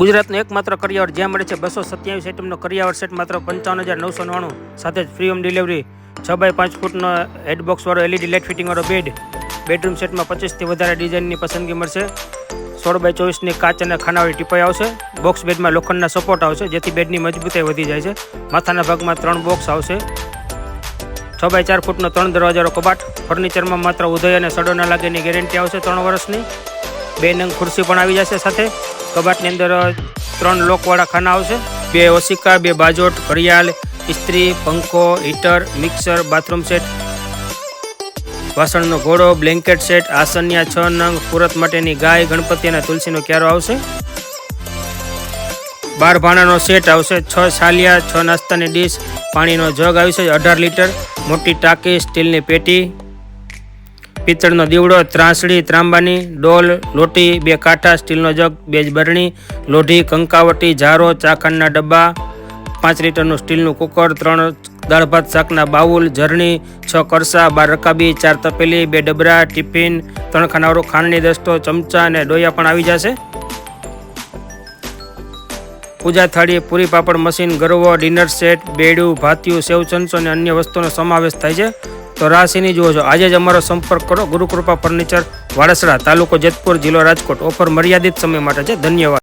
ગુજરાતનો એકમાત્ર કરિયાવર જ્યાં મળે છે બસો સત્યાવીસ આઇટમનો કરિયાવર સેટ, માત્ર પંચાવન હજાર નવસો નવ્વાણું. સાથે જ ફ્રી હોમ ડિલિવરી છ બાય પાંચ ફૂટનો હેડબોક્સવાળો એલઈડી લાઇટ ફિટિંગવાળો બેડ બેડરૂમ સેટમાં પચીસથી વધારે ડિઝાઇનની પસંદગી મળશે. સોળ બાય ચોવીસની કાચ અને ખાનાવાળી ટીપાઈ આવશે. બોક્સ બેડમાં લોખંડના સપોર્ટ આવશે, જેથી બેડની મજબૂતાઈ વધી જાય છે. માથાના ભાગમાં ત્રણ બોક્સ આવશે. છ બાય ચાર ફૂટનો ત્રણ દરવાજાનો કબાટ. ફર્નિચરમાં માત્ર ઉદય અને સડો ન લાગે એની ગેરંટી આવશે ત્રણ વર્ષની. બે નંગ ખુરશી પણ આવી જશે સાથે. કબાટની અંદર ત્રણ લોકવાળા ખાના આવશે. બે ઓશિકા, બે બાજોટ, ઘડિયાળ, ઇસ્ત્રી, પંખો, હીટર, મિક્સર, બાથરૂમ સેટ, વાસણનો ઘોડો, બ્લેન્કેટ સેટ આસનિયા છ નંગ, પૂરત માટેની ગાય, ગણપતિ અને તુલસીનો ક્યારો આવશે. બાર ભાણાનો સેટ આવશે, છ સાલિયા, છ નાસ્તાની ડીશ, પાણીનો જગ આવશે અઢાર લીટર, મોટી ટાંકી, સ્ટીલની પેટી પિત્તળનો દીવડો ત્રાસડી ત્રાંબાની ડોલ, લોટી, બે કાંઠા, સ્ટીલનો જગ, બે જ બરણી, લોઢી, કંકાવટી ઝારો ચાખંડના ડબ્બા, પાંચ લીટરનું સ્ટીલનું કુકર, ત્રણ દાળ ભાત, શાકના બાઉલ, ઝરણી, છ કરસા, બાર રકાબી, ચાર તપેલી, બે ડબરા, ટિફિન, ત્રણ ખાનાવાળો ખાંડની દસ્તો, ચમચા અને ડોયા પણ આવી જશે. પૂજા થાળી, પૂરી પાપડ, મશીન, ગરવો, ડિનર સેટ બેડું ભાત્યું, સેવ ચમચો અને અન્ય વસ્તુનો સમાવેશ થાય છે. તો રાશિની જુઓ છો. આજે જ અમારો સંપર્ક કરો. ગુરુકૃપા ફર્નિચર વાડસરા તાલુકો જેતપુર જિલ્લો રાજકોટ. ઓફર મર્યાદિત સમય માટે છે. ધન્યવાદ.